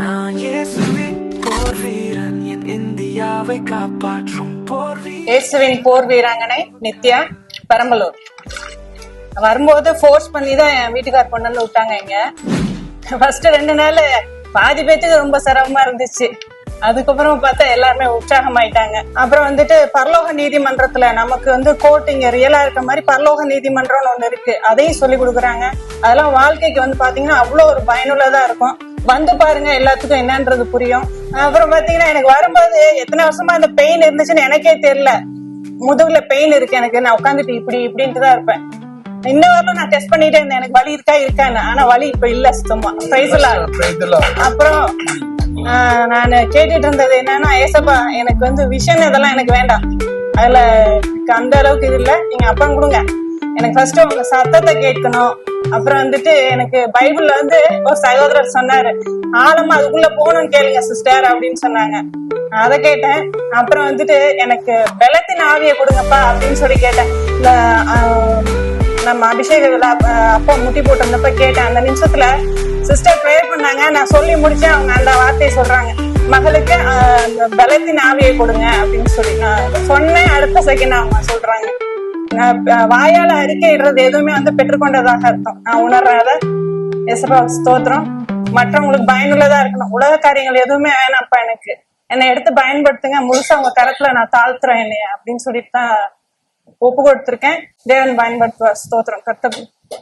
நான் இயேசுவின் போர் வீரன் என் இந்தியாவை காப்பாற்றும் போர் இயேசுவின் போர் வீராங்கனை நித்யா பெரம்பலூர். வரும்போது ஃபோர்ஸ் பண்ணி தான் என் வீட்டுக்கார் பொண்ணு வந்து விட்டாங்க இங்க. ஃபர்ஸ்ட் ரெண்டு நாள் பாதி பேத்துக்கு ரொம்ப சிரமமா இருந்துச்சு. அதுக்கப்புறம் பார்த்தா எல்லாருமே உற்சாகமாயிட்டாங்க. அப்புறம் வந்துட்டு பரலோக நீதிமன்றத்துல நமக்கு வந்து கோர்ட் இங்க ரியலா இருக்க மாதிரி பரலோக நீதிமன்றம்னு ஒண்ணு இருக்கு. அதையும் சொல்லி கொடுக்குறாங்க. அதெல்லாம் வாழ்க்கைக்கு வந்து பாத்தீங்கன்னா அவ்வளோ ஒரு பயனுள்ளதா இருக்கும். வந்து பாருங்க எல்லாத்துக்கும் என்னன்றது புரியும். அப்புறம் பாத்தீங்கன்னா எனக்கு வரும்போது எத்தனை வருஷமா அந்த பெயின் இருந்துச்சுன்னு எனக்கே தெரியல. முதுகுல பெயின் இருக்கு எனக்கு. நான் உட்காந்துட்டு இப்படி இப்படின்ட்டு தான் இருப்பேன். இந்த வாரம் நான் டெஸ்ட் பண்ணிட்டே இருந்தேன். எனக்கு வலி இருக்கா இருக்கான்னு. ஆனா வலி இப்ப இல்ல சுத்தமா. அப்புறம் நான் கேட்டுட்டு இருந்தது என்னன்னா ஏசப்பா எனக்கு வந்து விஷன் இதெல்லாம் எனக்கு வேண்டாம். அதுல அந்த அளவுக்கு இது இல்ல. நீங்க அப்புறம் கொடுங்க. எனக்கு ஃபர்ஸ்ட் உங்க சத்தத்தை கேட்கணும். அப்புறம் வந்துட்டு எனக்கு பைபிள்ல வந்து ஒரு சகோதரர் சொன்னாரு. ஆழமா அதுக்குள்ள போகணும்னு கேளுங்க சிஸ்டர் அப்படின்னு சொன்னாங்க. அதை கேட்டேன். அப்புறம் வந்துட்டு எனக்கு பலத்தின் ஆவியை கொடுங்கப்பா அப்படின்னு சொல்லி கேட்டேன். நம்ம அபிஷேக அப்பா முட்டி போட்டிருந்தப்ப கேட்டேன். அந்த நிமிஷத்துல சிஸ்டர் ப்ரேயர் பண்ணாங்க. நான் சொல்லி முடிச்சேன். அவங்க அந்த வார்த்தையை சொல்றாங்க. மகளுக்கு அந்த பலத்தின் ஆவியை கொடுங்க அப்படின்னு சொல்லி நான் சொன்னேன். அடுத்த செகண்ட் அவங்க சொல்றாங்க. வாயால அறிக்கையிடுறது எதுவுமே வந்து பெற்றுக்கொண்டதாக அர்த்தம். நான் உணர்றத எசபா ஸ்தோத்திரம். மற்றவங்களுக்கு பயனுள்ளதா இருக்கணும். உலக காரியங்கள் எதுவுமே வேணாம்ப்பா எனக்கு. என்னை எடுத்து பயன்படுத்துங்க. முழுசா உங்க தரத்துல நான் தாழ்த்துறேன் என்னைய அப்படின்னு சொல்லிட்டு தான் ஒப்பு கொடுத்திருக்கேன். தேவன் பயன்படுத்துவார். ஸ்தோத்திரம். கர்த்தர்